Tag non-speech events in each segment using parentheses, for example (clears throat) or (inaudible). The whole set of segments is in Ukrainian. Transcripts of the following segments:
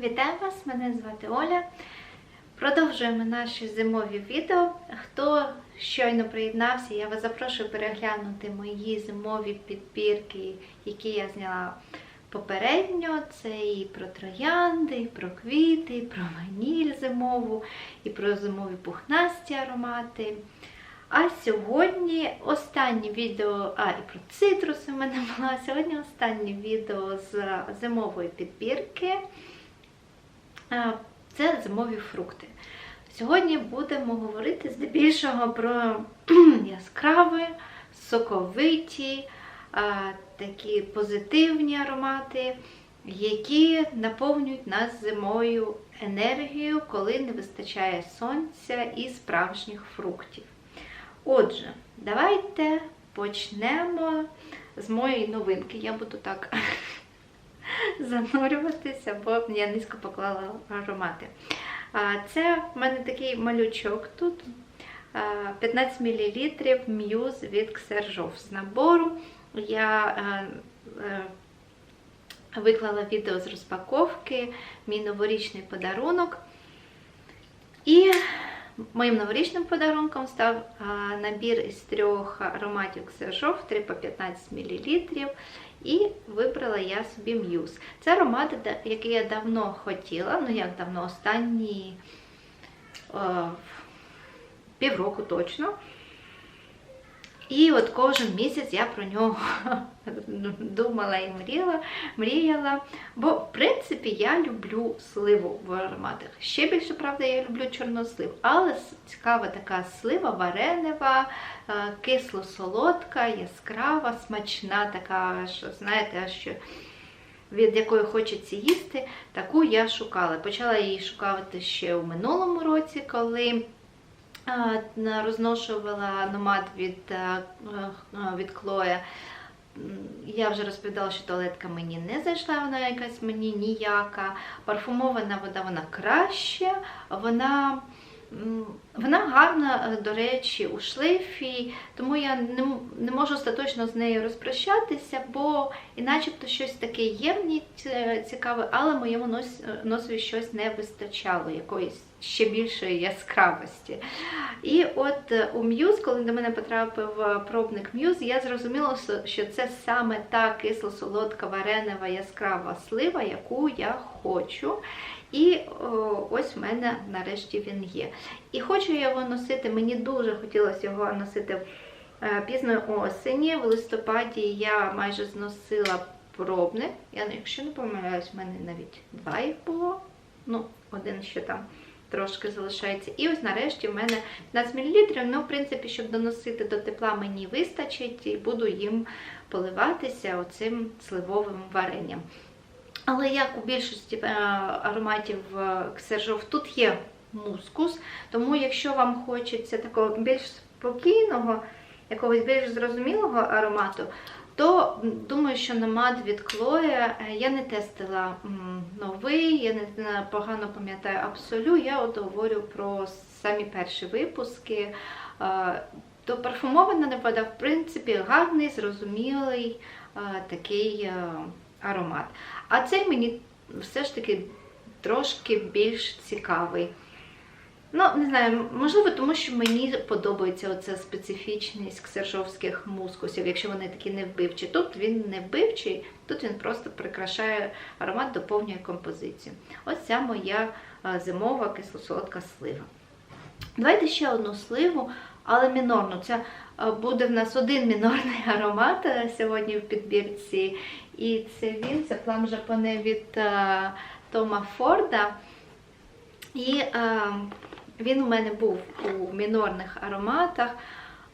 Вітаю вас! Мене звати Оля. Продовжуємо наші зимові відео. Хто щойно приєднався, я вас запрошую переглянути мої зимові підбірки, які я зняла попередньо. Це і про троянди, і про квіти, і про ваніль зимову, і про зимові пухнасті аромати. А сьогодні останнє відео, а і про цитруси в мене була. Сьогодні останнє відео з зимової підбірки. А, Це зимові фрукти. Сьогодні будемо говорити здебільшого про (clears throat) яскраві, соковиті, такі позитивні аромати, які наповнюють нас зимою енергією, коли не вистачає сонця і справжніх фруктів. Отже, давайте почнемо з моєї новинки. Я буду так (laughs) (laughs) занурюватися, бо я низько поклала аромати. Це в мене такий малючок тут. 15 мл м'юз від Ксержов з набору. Я е, е, виклала відео з розпаковки, мій новорічний подарунок. І моїм новорічним подарунком став набір із трьох ароматів Ксержов, 3 по 15 мл. І вибрала я собі м'юз. Це аромат, який я давно хотіла, ну як давно, останні о, півроку точно. І от кожен місяць я про нього (laughs) думала і мріяла, мріяла. Бо, в принципі, я люблю сливу в ароматах. Ще більше, правда, я люблю чорнослив. Але цікава така слива, варенева, е, кисло-солодка, яскрава, смачна, така, що, знаєте, що від якої хочеться їсти, таку я шукала. Почала її шукати ще у минулому році, коли розношувала номад від, е, е, від Клоя. Я вже розповідала, що туалетка мені не зайшла, вона якась мені ніяка. Парфумована вода вона краще, вона, вона гарна, е, до речі, у шлейфі, тому я не, не можу остаточно з нею розпрощатися, бо і щось таке є в ній цікаве, але моєму нос, носові щось не вистачало, якоїсь ще більшої яскравості. І от е, у М'юз, коли до мене потрапив е, пробник М'юз, я зрозуміла, що- це саме та кисло-солодка варенева яскрава слива, яку я хочу. І о, ось в мене нарешті він є. І хочу я його носити, мені дуже хотілося його носити е, пізної осені. В листопаді я майже зносила пробник. Я, якщо не помиляюсь, в мене навіть два їх було. Ну, один ще там трошки залишається. І ось нарешті в мене 15 мл. Ну, в принципі, щоб доносити до тепла, мені вистачить і буду їм поливатися оцим сливовим варенням. Але як у більшості е, ароматів е, Ксержов, тут є мускус, тому якщо вам хочеться такого більш спокійного, якогось більш зрозумілого аромату, то думаю, що намад від Клоя е, я не тестила новий, я не погано пам'ятаю абсолю. Я от говорю про самі перші випуски. Е, То парфумована вода, в принципі, гарний, зрозумілий е, такий аромат. А цей мені все ж таки трошки більш цікавий. Ну, не знаю, можливо, тому що мені подобається оця специфічність ксержовських мускусів, якщо вони такі не вбивчі. Тут він не вбивчий, тут він просто прикрашає аромат, доповнює композицію. Ось ця моя зимова кисло-солодка слива. Давайте ще одну сливу, але мінорну. Це буде в нас один мінорний (laughs) аромат сьогодні в підбірці. І це він, це плам жапоне від Тома Форда. І е, він у мене був у мінорних ароматах,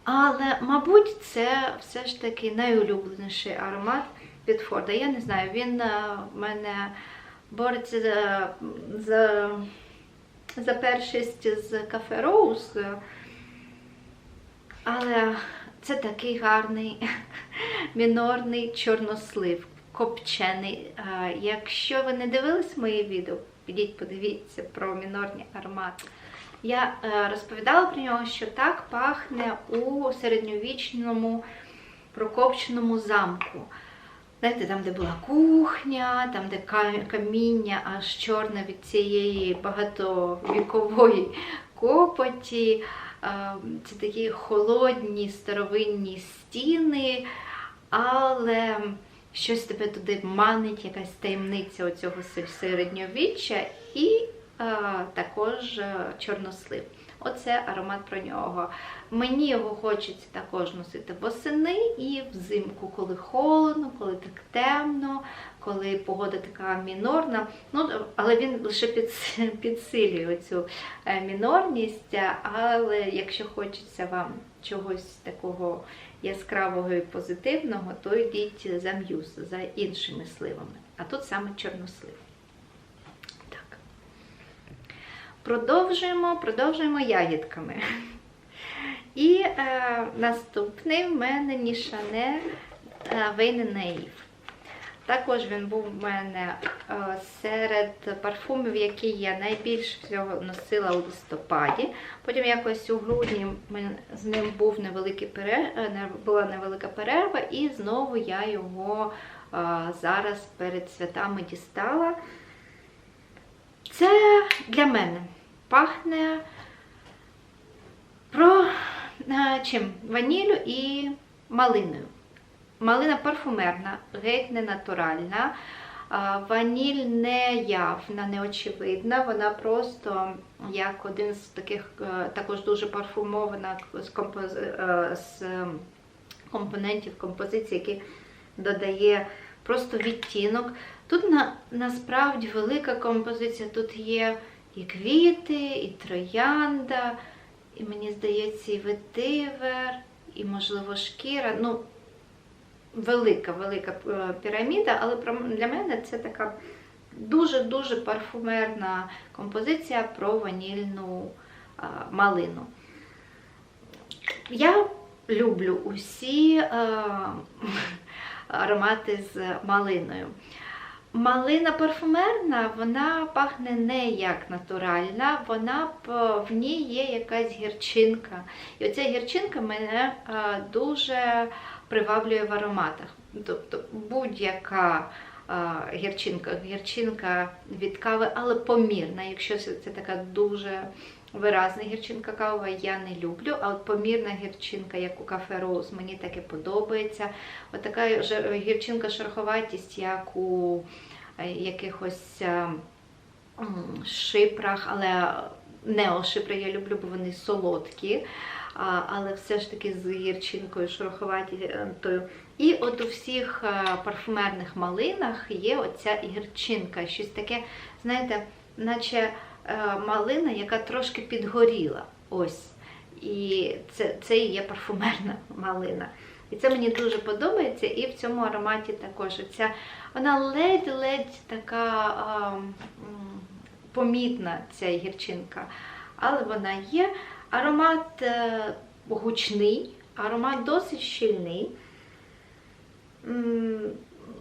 але, мабуть, це все ж таки найулюбленіший аромат від Форда. Я не знаю, він е, в мене бореться за, за, за першість з кафе Роуз, але це такий гарний (laughs) мінорний чорнослив, копчений. Е, Якщо ви не дивились мої відео, підіть подивіться про мінорні аромати. Я е, розповідала про нього, що так пахне у середньовічному прокопченому замку. знаєте, там, де була кухня, там, де каміння аж чорне від цієї багатовікової копоті. Е, Це такі холодні старовинні стіни, але щось тебе туди манить, якась таємниця оцього середньовіччя і також е, чорнослив. Оце аромат про нього. Мені його хочеться також носити восени і взимку, коли холодно, коли так темно, коли погода така мінорна. Ну, але він лише підс- підсилює цю мінорність. Але якщо хочеться вам чогось такого яскравого і позитивного, то йдіть за м'юз, за іншими сливами. А тут саме чорнослив. Так. Продовжуємо, продовжуємо ягідками. І е, наступний в мене Нішане Вейне Наїв. Також він був в мене е, серед парфумів, які я найбільше всього носила у листопаді. Потім якось у грудні з ним був невеликий пере... е, була невелика перерва, і знову я його е, зараз перед святами дістала. Це для мене пахне про е, чим? Ваніллю і малиною. Малина парфумерна, геть не натуральна. Ваніль не явна, не очевидна. Вона просто як один з таких е, також дуже парфумована з, композ... е, з компонентів композиції, які додає просто відтінок. Тут на, насправді велика композиція. Тут є і квіти, і троянда, і мені здається, і ветивер, і, можливо, шкіра. Ну, велика, велика е, піраміда, але для мене це така дуже-дуже парфумерна композиція про ванільну а, малину. Я люблю усі е, (laughs) аромати з малиною. Малина парфумерна, вона пахне не як натуральна, вона в ній є якась гірчинка. І оця гірчинка мене е, дуже приваблює в ароматах. Тобто будь-яка гірчинка, гірчинка від кави, але помірна. Якщо це, така дуже виразна гірчинка кавова, я не люблю. А от помірна гірчинка, як у кафе Роуз, мені таке подобається. От така гірчинка шероховатість, як у е, якихось е, шипрах, але неошипри я люблю, бо вони солодкі. Але все ж таки з гірчинкою шероховатою. І от у всіх е, парфумерних малинах є оця гірчинка, щось таке, знаєте, наче е, малина, яка трошки підгоріла. Ось. І це, це і є парфумерна малина. І це мені дуже подобається. І в цьому ароматі також ця, вона ледь-ледь така а, помітна, ця гірчинка. Але вона є. Аромат е, гучний, аромат досить щільний,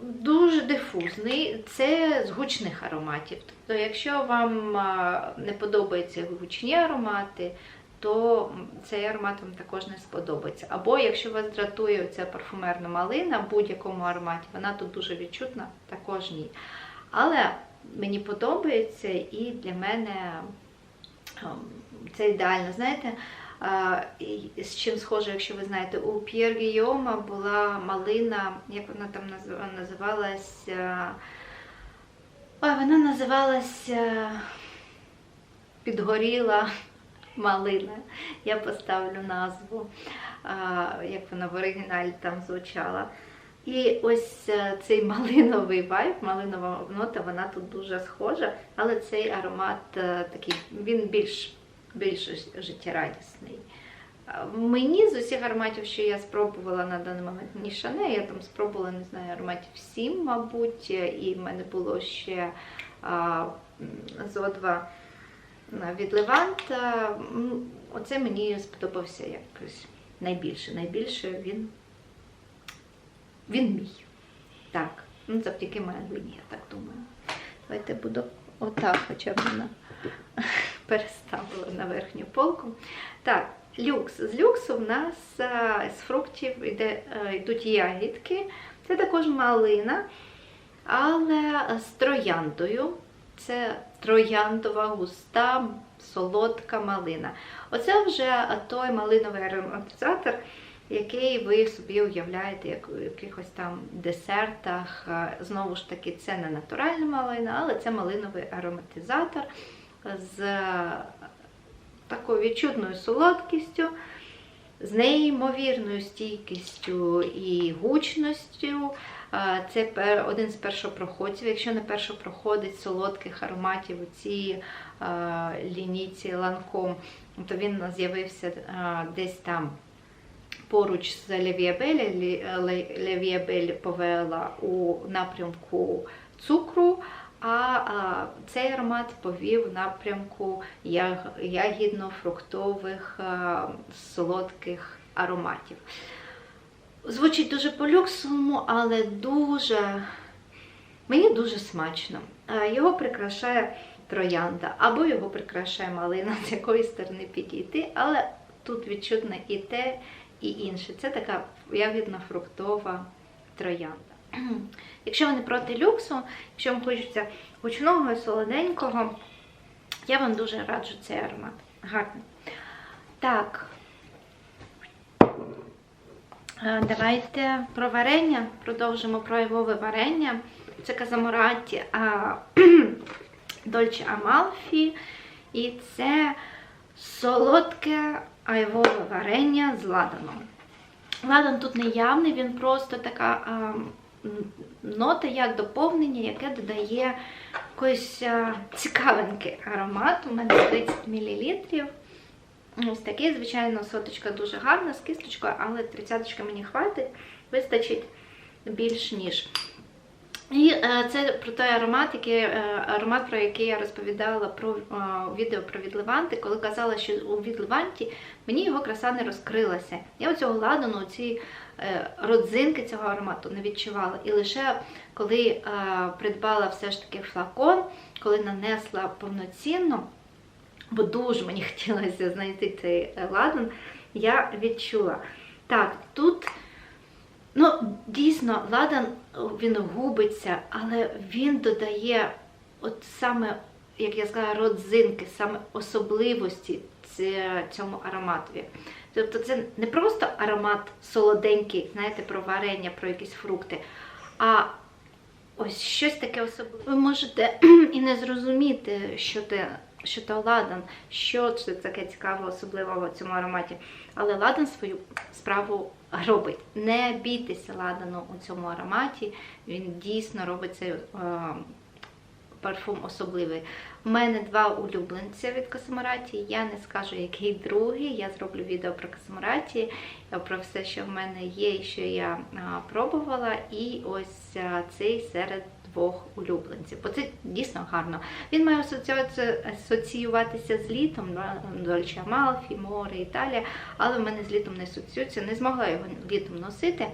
дуже дифузний. Це з гучних ароматів. Тобто, якщо вам не подобаються гучні аромати, то цей аромат вам також не сподобається. Або якщо вас дратує ця парфумерна малина в будь-якому ароматі, вона тут дуже відчутна, також ні. Але мені подобається і для мене ем, це ідеально. Знаєте, з чим схоже, якщо ви знаєте, у П'єр Гійома була малина, як вона там наз- називалась? е, Ой, вона називалась е, Підгоріла малина. Я поставлю назву, як вона в оригіналі там звучала. І ось е, цей малиновий вайб, малинова нота, вона тут дуже схожа, але цей аромат такий, він більш, більш життєрадісний. Мені з усіх ароматів, що я спробувала на даний момент Нішане, я там спробувала, не знаю, ароматів 7, мабуть, і в мене було ще а, зо-2 від Леванта. Оце мені сподобався якось найбільше. Найбільше він, він мій. Так, ну завдяки Мелвіні, я так думаю. Давайте буду отак, хоча б вона переставила на верхню полку. Так, люкс. З люксу в нас а, з фруктів йде, е, йдуть ягідки. Це також малина, але з трояндою. Це трояндова густа, солодка малина. Оце вже той малиновий ароматизатор, який ви собі уявляєте, як у якихось там десертах. Знову ж таки, це не натуральна малина, але це малиновий ароматизатор з такою відчутною солодкістю, з неймовірною стійкістю і гучністю. Це один з першопроходців. Якщо не першопроходець солодких ароматів у цій лінійці ланком, то він з'явився десь там поруч з Левіабель. Левіабель повела у напрямку цукру. А цей аромат повів в напрямку ягідно-фруктових солодких ароматів. Звучить дуже по-люксовому, але дуже, мені дуже смачно. Його прикрашає троянда, або його прикрашає малина, з якої сторони підійти, але тут відчутно і те, і інше. Це така ягідно-фруктова троянда. (clears throat) Якщо ви не проти люксу, якщо вам хочеться гучного і солоденького, я вам дуже раджу цей аромат. Гарний. Так, давайте про варення. Продовжимо про айвове варення. Це казамораті (clears throat) Дольче Амалфі. І це солодке айвове варення з ладаном. Ладан тут не явний, він просто така нота як доповнення, яке додає якоїсь цікавинки аромат. У мене 30 мл. Ось такий, звичайно, соточка дуже гарна з кисточкою, але 30 мені хватить, вистачить більш ніж. Е, це про той аромат, який, е, аромат, про який я розповідала про е, відео про відливанти, коли казала, що у відливанті мені його краса не розкрилася. Я оцього ладану, ці родзинки цього аромату не відчувала. І лише коли придбала все ж таки флакон, коли нанесла повноцінно, бо дуже мені (laughs) хотілося знайти цей ладан, я відчула. Так, тут. Ну, дійсно, ладан він губиться, але він додає от саме, як я сказала, родзинки, саме особливості цьому ароматові. Тобто це не просто аромат солоденький, знаєте, про варення, про якісь фрукти, а ось щось таке особливе. Ви можете (clears throat) і не зрозуміти, що це, що це ладан, що це таке цікаве, особливе в цьому ароматі. Але ладан свою справу робить. Не бійтеся ладану у цьому ароматі, він дійсно робить цей е, парфум особливий. У мене два улюбленця від Космораті. Я не скажу, який другий. Я зроблю відео про Космораті, про все, що в мене є і що я пробувала. І ось цей серед двох улюбленців. Бо це дійсно гарно. Він має асоціюватися з літом, Дольче Амалфі, море, Італія, але в мене з літом не асоціюється, не змогла його літом носити.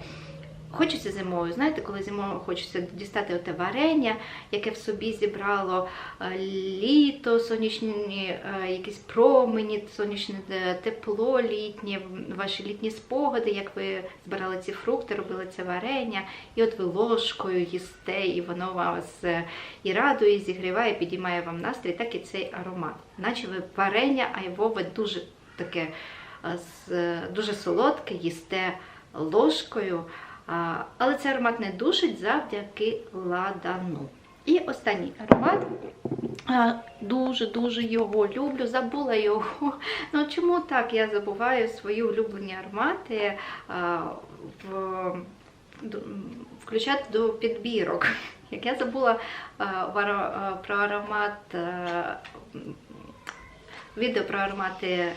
Хочеться зимою, знаєте, коли зимою хочеться дістати оте варення, яке в собі зібрало е, літо, сонячні е, якісь промені, сонячне е, тепло літнє, ваші літні спогади, як ви збирали ці фрукти, робили це варення, і от ви ложкою їсте, і воно вас і радує, і зігріває, і підіймає вам настрій, так і цей аромат. Наче ви варення, айвове дуже таке дуже солодке, їсте ложкою. Але цей аромат не душить завдяки ладану. І останній аромат. Дуже-дуже його люблю, забула його. (laughs) Ну Чому так я забуваю свої улюблені аромати включати до підбірок? (laughs) Як я забула про аромат, відео про аромати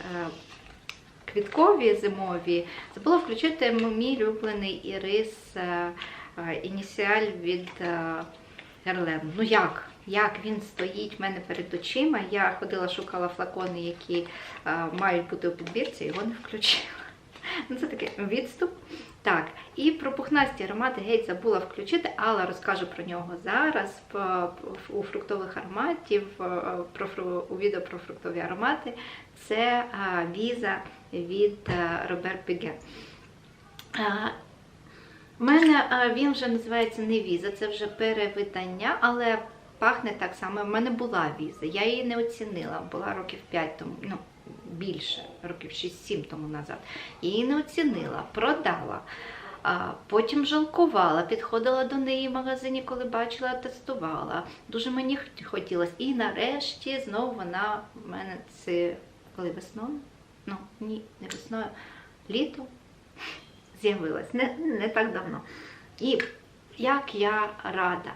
квіткові зимові, забула включити мій улюблений ірис е, е, ініціаль від Герлен. Ну як? Як він стоїть в мене перед очима. Я ходила, шукала флакони, які е, мають бути у підбірці, його не включила. (laughs) Ну, Це такий відступ. Так, і про пухнасті аромати геть забула включити, але розкажу про нього зараз у фруктових ароматів, у відео про фруктові аромати. Це віза від Робер Піге. У мене е, він вже називається не віза, це вже перевидання, але пахне так само. У мене була віза. Я її не оцінила, була років 5 тому, ну більше, років 6-7 тому назад. Її не оцінила, продала. Потім жалкувала, підходила до неї в магазині, коли бачила, тестувала. Дуже мені хот- хотілося. І нарешті знову вона в мене це коли весною? Ну, ні, не весною, літом з'явилась. Не, не так давно. І як я рада.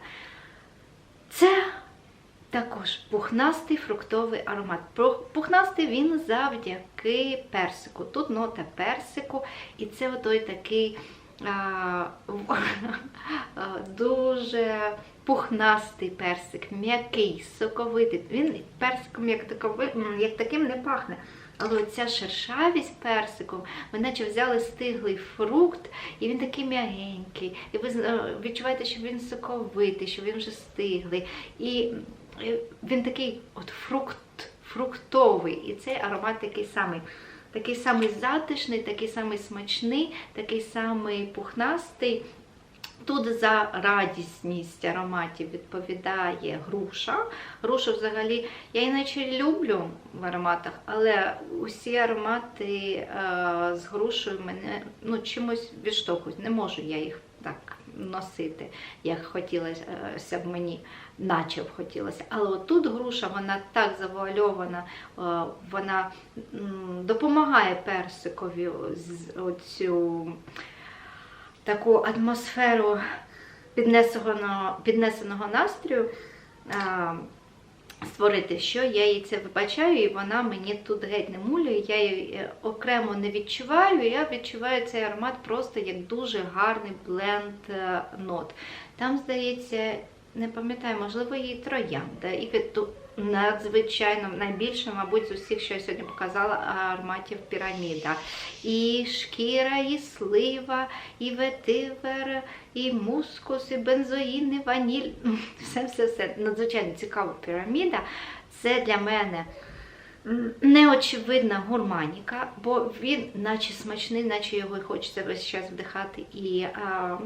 Це також пухнастий фруктовий аромат. Пухнастий він завдяки персику. Тут нота персику, і це той такий (laughs) а, дуже пухнастий персик, м'який, соковитий. Він персиком як таким не пахне. Але оця шершавість персиком, ми наче взяли стиглий фрукт, і він такий м'ягенький. І ви е, відчуваєте, що він соковитий, що він вже стиглий. І е, він такий от фрукт, фруктовий. І цей аромат такий самий. Такий самий затишний, такий самий смачний, такий самий пухнастий. Тут за радісність ароматів відповідає груша. Грушу взагалі я іначе люблю в ароматах, але усі аромати е, з грушею мене ну, чимось відштовхують. Не можу я їх так носити, як хотілося б мені, наче б хотілося. Але отут груша, вона так завуальована, е, вона м, допомагає персикові з оцю таку атмосферу піднесеного, піднесеного настрою а, створити, що я їй це вибачаю, і вона мені тут геть не мулює, я її е, окремо не відчуваю, я відчуваю цей аромат просто як дуже гарний бленд е, нот. Там, здається, не пам'ятаю, можливо, її троянда, і від- надзвичайно найбільше, мабуть, з усіх, що я сьогодні показала, ароматів піраміда. І шкіра, і слива, і ветивер, і мускус, і бензоїн, і ваніль. (laughs) Все-все-все. Надзвичайно цікава піраміда. Це для мене неочевидна гурманіка, бо він наче смачний, наче його хочеться весь час вдихати і а,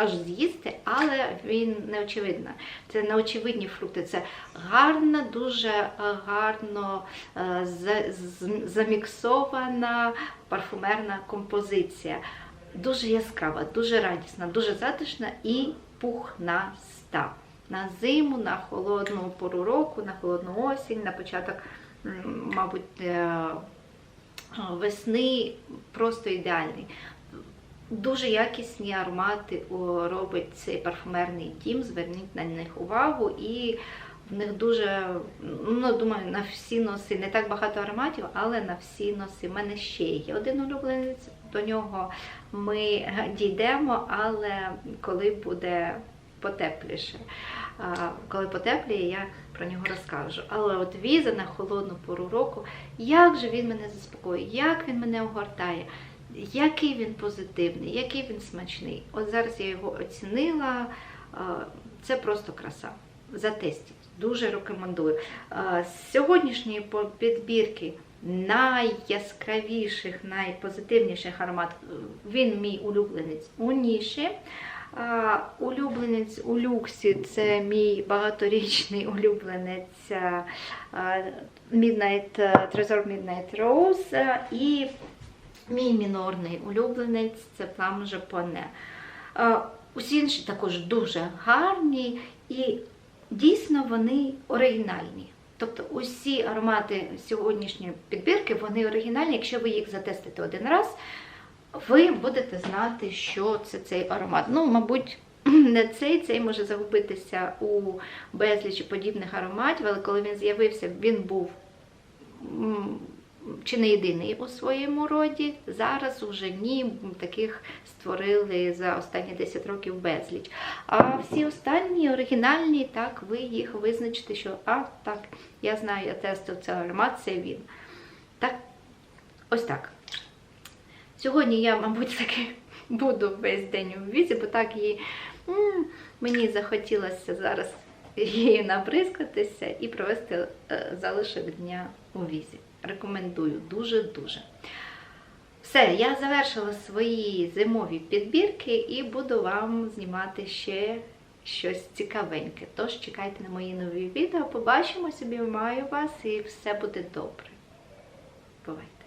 аж з'їсти, але він неочевидна. Це неочевидні фрукти. Це гарна, дуже гарно е, заміксована парфумерна композиція. Дуже яскрава, дуже радісна, дуже затишна і пухнаста. На зиму, на холодну пору року, на холодну осінь, на початок, мабуть, е, весни просто ідеальний. Дуже якісні аромати робить цей парфумерний дім. Зверніть на них увагу. І в них дуже, ну думаю, на всі носи не так багато ароматів, але на всі носи. У мене ще є один улюбленець. До нього ми дійдемо, але коли буде потепліше. Коли потепліє, я про нього розкажу. Але от віза на холодну пору року, як же він мене заспокоює, як він мене огортає. Який він позитивний, який він смачний. От зараз я його оцінила. Це просто краса. Затестіть. Дуже рекомендую. З сьогоднішньої підбірки найяскравіших, найпозитивніших ароматів. Він мій улюбленець у ніші. Улюбленець у люксі це мій багаторічний улюбленець а, а, Midnight, а, Trésor Midnight Rose і Мій мінорний улюбленець це плам Жапоне. Е, Усі інші також дуже гарні і дійсно вони оригінальні. Тобто усі аромати сьогоднішньої підбірки вони оригінальні. Якщо ви їх затестите один раз, ви будете знати, що це цей аромат. Ну, мабуть, (clears throat) не цей, цей може загубитися у безлічі подібних ароматів, але коли він з'явився, він був чи не єдиний у своєму роді. Зараз уже ні, таких створили за останні 10 років безліч. А всі останні оригінальні, так, ви їх визначите, що а, так, я знаю, я тестив цей аромат, це він. Так, ось так. Сьогодні я, мабуть, таки буду весь день у візі, бо так її мені захотілося зараз її набризкатися і провести е, залишок дня у візі. Рекомендую дуже-дуже. Все, я завершила свої зимові підбірки і буду вам знімати ще щось цікавеньке. Тож чекайте на мої нові відео. Побачимось, обіймаю вас і все буде добре. Бувайте!